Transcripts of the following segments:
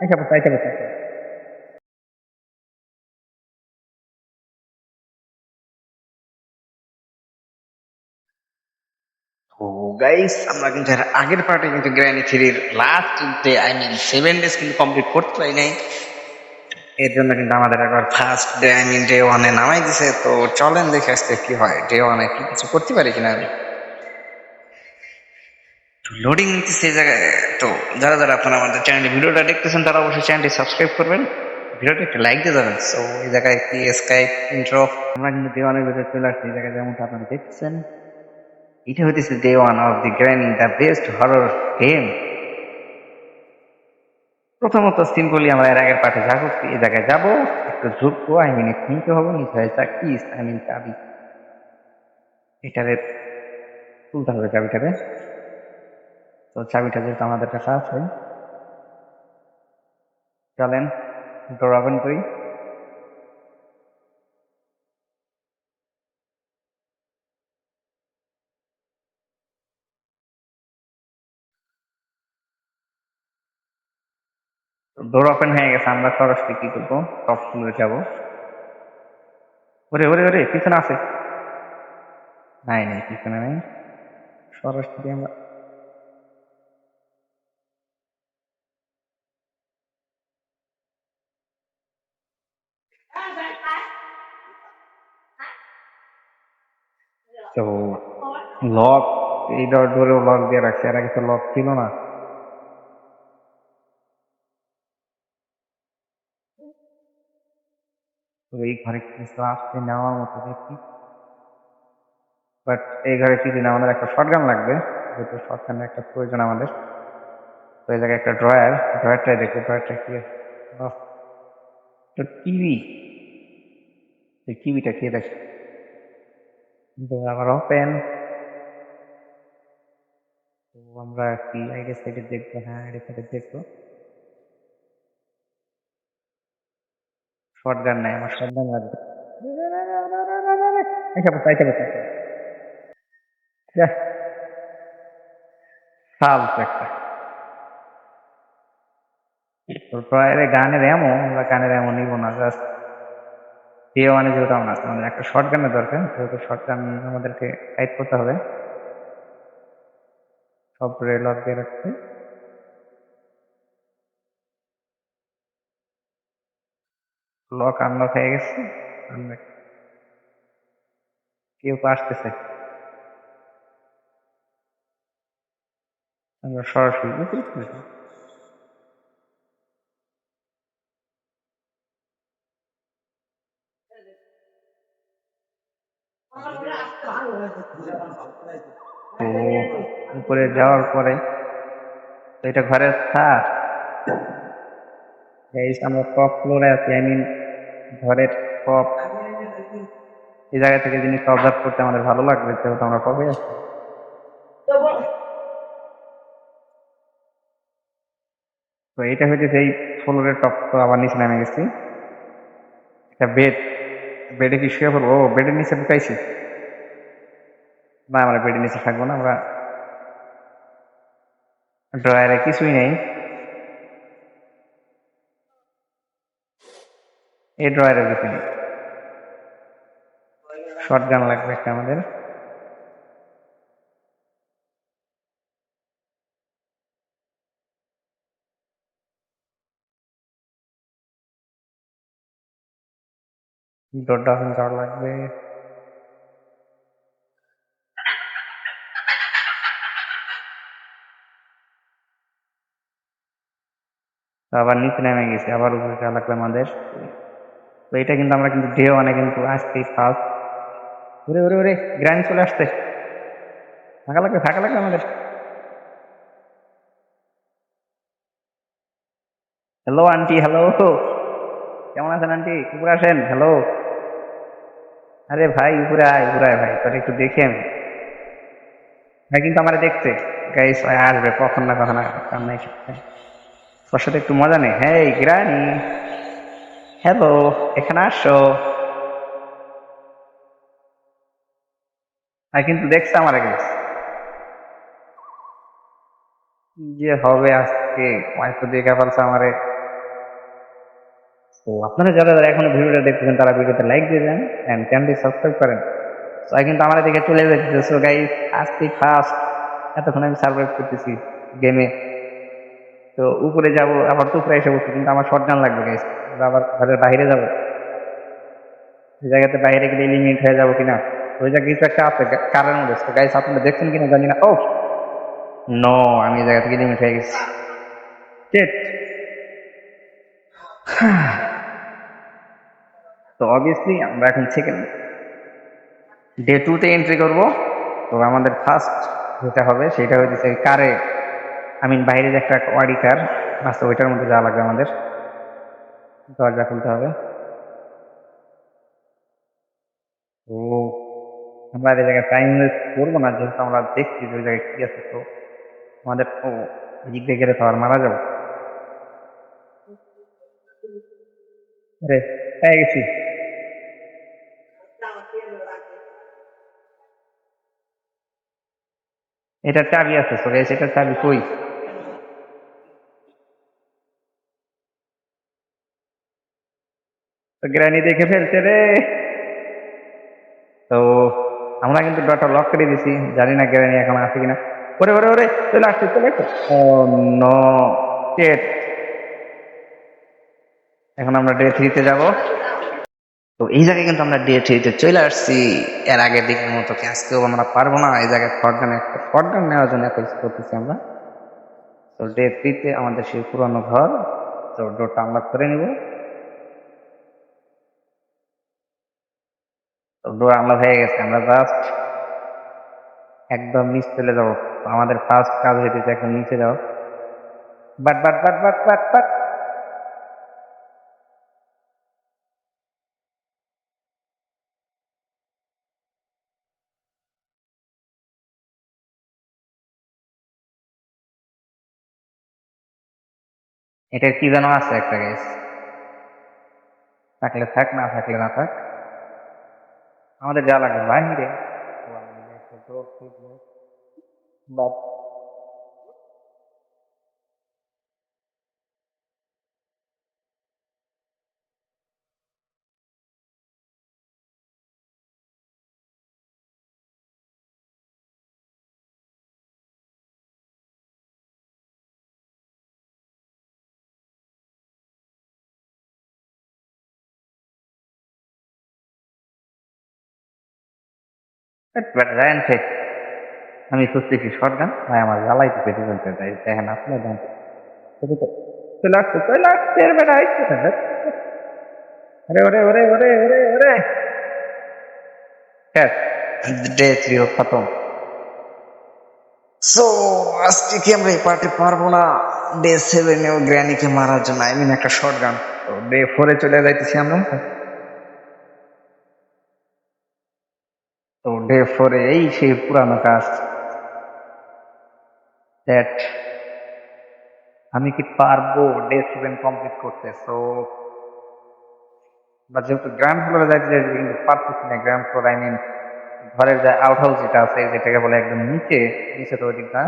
আচ্ছা বসে আচ্ছা বসে তো গাইস আমরা কিন্তু আগের পার্টে কিন্তু গ্র্যানি থ্রির last day I mean seven days কিন্তু কমপ্লিট করতে পারি নাই। এর জন্য কিন্তু আমাদের একবার first day I mean day ওয়ানে নামাই দিছে। তো চলেন দেখে আসতে কি হয়। ডে ওয়ানে কি কিছু করতে পারি কিনা আমি? লোডিং নিতেছে জায়গায়। তো যারা যারা আপনারা আমাদের চ্যানেলে ভিডিওটা দেখতেছেন, তারা অবশ্যই চ্যানেলটি সাবস্ক্রাইব করবেন। ভিডিওটা একটু লাইক দিয়ে যাবেন। সো এই জায়গায় একটি স্কাইপ ইন্ট্রো আমরা কিন্তু দেওয়ানের ভিতরে চলে আসছি। এই জায়গায় যেমনটা আপনারা দেখছেন এটা হইতেছে day one of the Granny the best horror game প্রথমত সিম্পলি আমরা এর আগের পাঠে যা করছি, এই জায়গায় যাব। একটু ঝুঁকবো আই মিন নিতে হবে। নিতে হয় কি আই মিন চাবি এটারে তুলতে হবে চাবিটারে তো চাবিটা যেহেতু আমাদের কাছে আছে, চলেন ডোর ওপেন করি। ডোর ওপেন হয়ে গেছে, আমরা সরাসরি কি করব? টপ ফ্লোরে যাব। ওরে ওরে ওরে, পিছনে আছে। নাই নাই, পিছনে নাই। সরাসরি আমরা তো লক এই ডোরেও লক দিয়ে রাখছে। এর আগে তো লক ছিল না। তো এই ঘরে কিছু আসতে নেওয়ার মতো দেখি বাট এই ঘরে কিছু না আমাদের একটা শটগান লাগবে। যেহেতু শটগানের একটা প্রয়োজন আমাদের। তো এই জায়গায় একটা ড্রয়ার ড্রয়ারটাই দেখো ড্রয়ারটা কি তো টিভি এই টিভিটা কে দেখে। আবার ওপেন তো আমরা কি আইডি সাইডে দেখব হ্যাঁ আইডি সাইডে দেখব। শটগান নাই, আমার লাগবে। আচ্ছা বসে ফালতু একটা। তারপর গানের এমন আমরা গানের এমন নিব না জাস্ট এ ওয়ানে যেহেতু আমরা আছে আমাদের একটা শর্ট গানের দরকার, যেহেতু শর্ট গান আমাদেরকে টাইপ করতে হবে। সব লক দিয়ে রাখতে লক আনলক হয়ে গেছে কেউ আসতেছে। আমরা সরাসরি উপরে যাওয়ার পরে এটা ঘরের ছাদ। আমরা টপ ফ্লোরে আছি আই মিন ঘরের টপ এই জায়গা থেকে জিনিসটা অবজার্ভ করতে আমাদের ভালো লাগবে, যেহেতু আমরা টপে আছি? তো এটা হচ্ছে সেই ফ্লোরের টপ তো আবার নিচে নেমে গেছি। একটা বেড বেডে কি শুয়ে পড়ব? ও বেডের নিচে ঢুকাইছি না, আমরা বেডের নিচে থাকব না, আমরা ড্রয়ারে কিছুই নেই। এই ড্রয়ারে কিছু নেই। শর্ট গান লাগবে একটা আমাদের। ওপেন করা লাগবে। আবার নিচে নেমে গেছে, আবার উপরে যাওয়া লাগবে আমাদের। তো এটা কিন্তু আমরা কিন্তু ডে ওয়ানে কিন্তু আসতেই ফার্স্ট ওরে ওরে ওরে গ্রাইন্ড চলে আসতে থাকা লাগবে থাকা লাগবে আমাদের। হ্যালো আন্টি হ্যালো কেমন আছেন আন্টি উপরে আসেন হ্যালো আরে ভাই, উপরে আয় উপরে আয় ভাই, তোর একটু দেখে আমি। ভাই কিন্তু আমার দেখতে গাইস আসবে, কখন না কখন কান্নাই সাথে একটু মজা নেই। হ্যাঁ গ্রানি হ্যালো, এখানে আসো। আর কিন্তু দেখছে আমার কি যে হবে আজকে? হয়তো দেখে ফেলছে আমারে। তো আপনারা যারা যারা এখনও ভিডিওটা দেখতেছেন, তারা ভিডিওতে লাইক দিয়ে দেন অ্যান্ড চ্যানেলটি সাবস্ক্রাইব করেন। তো কিন্তু আমার দিকে চলে যাচ্ছে। সো গাইস আজকে ফার্স্ট এতক্ষণ আমি সার্ভাইভ করতেছি গেমে তো উপরে যাব, আবার তো উপরে এসে বসছি কিন্তু আমার শর্ট লাগবে গাইস আবার ঘরের বাইরে যাব। ওই জায়গাতে বাইরে গেলে লিমিট হয়ে যাব কিনা? ওই জায়গায় কিছু একটা আছে মধ্যে। তো গাইস আপনারা দেখছেন কিনা জানি না। ও! নো আমি জায়গা থেকে লিমিট হয়ে গেছি। Shit. তো অবভিয়াসলি আমরা এখন সেকেন্ড ডে টুতে এন্ট্রি করব, তো আমাদের ফার্স্ট যেটা হবে, সেটা হচ্ছে কারে আই মিন বাইরে যে একটা ওয়ারি কার আচ্ছা ওইটার মধ্যে যাওয়া লাগবে আমাদের। দরজা খুলতে হবে। তো আমরা এই জায়গায় টাইম ওয়েস্ট করব না, যেহেতু আমরা দেখছি যে ওই জায়গায় কি আছে, তো আমাদের, ও, এদিক দিয়ে গেলে তো আর মারা যাব। রে পেয়ে গেছি। এটা চাবি আছে তো সেটা চাবি কই? তো গ্রানি দেখে ফেলছে রে। তো আমরা কিন্তু ডটা লক করে দিছি, জানি না গ্রানি এখন আছে কিনা। ওরে ওরে ওরে, চলে আসছে, চলে এখন আমরা ডে থ্রিতে যাব। তো এই জায়গায় কিন্তু আমরা ডে থ্রিতে চলে আসছি। এর আগের দিকের মতো কি আজকেও আমরা পারব না। এই জায়গায় শর্টগান একটা শর্টগান নেওয়ার জন্য এত কিছু করতেছি আমরা। তো ডে থ্রিতে আমাদের সেই পুরনো ঘর, তো ডোরটা আমরা করে নিব। তো ডোর আমরা হয়ে গেছে। আমরা জাস্ট একদম নিচ চলে যাব। আমাদের ফার্স্ট কাজ হইতেছে একদম নিচে যাও but but but but but but এটার কি যেন আছে একটা গেস থাকলে থাক, না থাকলে না থাক। আমাদের যা লাগে বাহিরে। বাট জানছে আমি খুঁজতেছি শর্টগান ভাই আমার জ্বালাই তো পেতে চলতে তাই দেখেন আপনি জানতে চলে আসছে চলে আসছে এর বেটা আসছে ওরে ওরে ওরে ওরে ওরে ডে থ্রি খতম। সো আজকে কি আমরা এই পার্টি পারব না? ডে সেভেনেও গ্র্যানিকে মারার জন্য আই মিন একটা শর্ট গান। তো ডে ফোরে চলে যাইতেছি আমরা। ডে এই সেই পুরানো কাজ দ্যাট আমি কি পারব ডে সেভেন কমপ্লিট করতে? সো বা যেহেতু গ্রাউন্ড ফ্লোরে যাইতে যাইতে কিন্তু পারতেছি না গ্রাউন্ড ফ্লোর আই মিন ঘরের যে আউট হাউস যেটা আছে, যেটাকে বলে একদম নিচে নিচে তো ওই দিকটা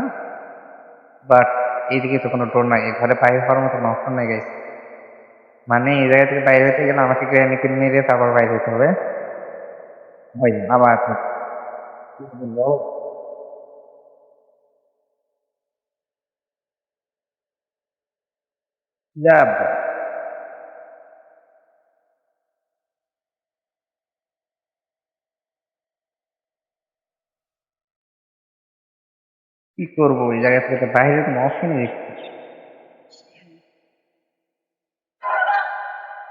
বাট এইদিকে তো কোনো ডোর নাই। ঘরে বাইরে হওয়ার মতো অপশন নাই গাইছে মানে এই জায়গা থেকে বাইরে হতে গেলে আমাকে গ্রানিকে মেরে তারপর বাইরে হতে হবে। ওই আবার যাব কি করব? এই জায়গা থেকে বাইরে কোনো অপশনই দেখছি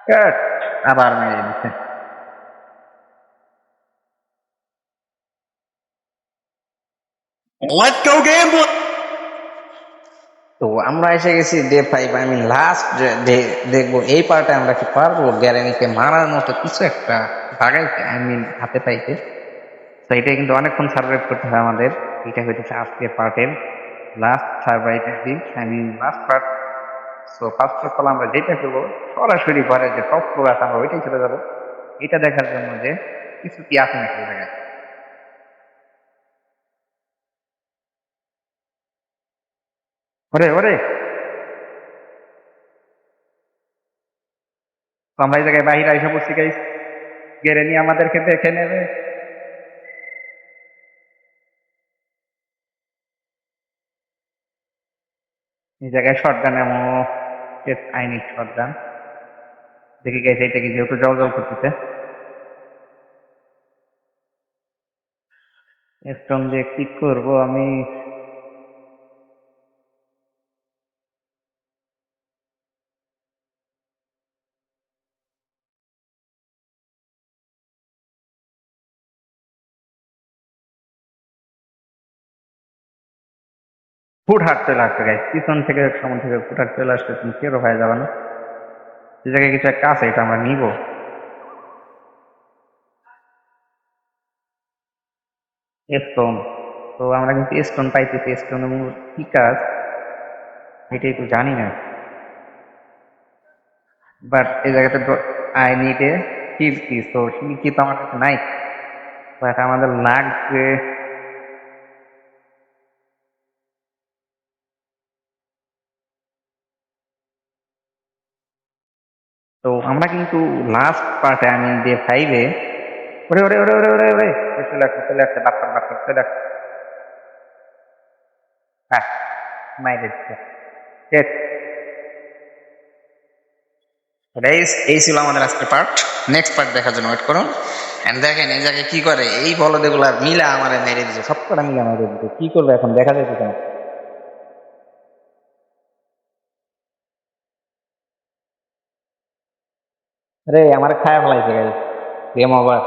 কাট, আবার মেরে দিচ্ছে তো আমরা এসে গেছি day five I mean last day দেখব এই পার্টে আমরা কি পারব? গ্যারেনিকে মারার মতো কিছু একটা বাগাইতে আই মিন হাতে পাইতে। তো এটা কিন্তু অনেকক্ষণ সার্ভাইভ করতে হয় আমাদের। এটা হইতেছে আজকের পার্টের লাস্ট দিন I mean last part so first of all আমরা যেটা করব, সরাসরি ঘরে যে টপ ফ্লোর আছে, আমরা ওইটাই চলে যাব। এটা দেখার জন্য যে কিছু কি আছে নাকি ওরে ওরে। আমরা এই জায়গায় বাহিরে এসে বসছি গাইস গেড়ে নিয়ে আমাদেরকে দেখে নেবে। এই জায়গায় শটগান এমন আইনি শটগান দেখি গেছে এটা কি যেহেতু জল জল করতেছে। স্টোন দিয়ে কি করব আমি? ফুট হাট চলে আসছে গাইস পিছন থেকে, সামন থেকে ফুট হাট চলে আসছে তুমি কেরো হয়ে যাবে না। এই জায়গায় কিছু একটা আছে, এটা আমরা নিব। স্টোন তো আমরা কিন্তু স্টোন পাইতেছি স্টোন এবং কি কাজ? এটাই তো জানি না। বাট এই জায়গাতে আই নিড এ হিল কি তো কি তো আমার কাছে নাই। বাট আমাদের লাগবে তো আমরা কিন্তু লাস্ট পার্টে আমি ডে ফাইভে ওরে ওরে ওরে ওরে ওরে ওরে চলে আসছে চলে আসছে ডাক্তার ডাক্তার চলে আসছে। হ্যাঁ মাইরে দিচ্ছে গাইস এই ছিল আমাদের আজকের পার্ট নেক্সট পার্ট দেখার জন্য ওয়েট করুন। এন্ড দেখেন, এই জায়গায় কি করে? এই বলদেগুলা মিলা আমার মেরে দিচ্ছে সব কটা মিলে আমাদের দিতে কি করবে এখন? দেখা যাচ্ছে কেন রে আমার খায়া ফেলাইছে গাইস গেম ওভার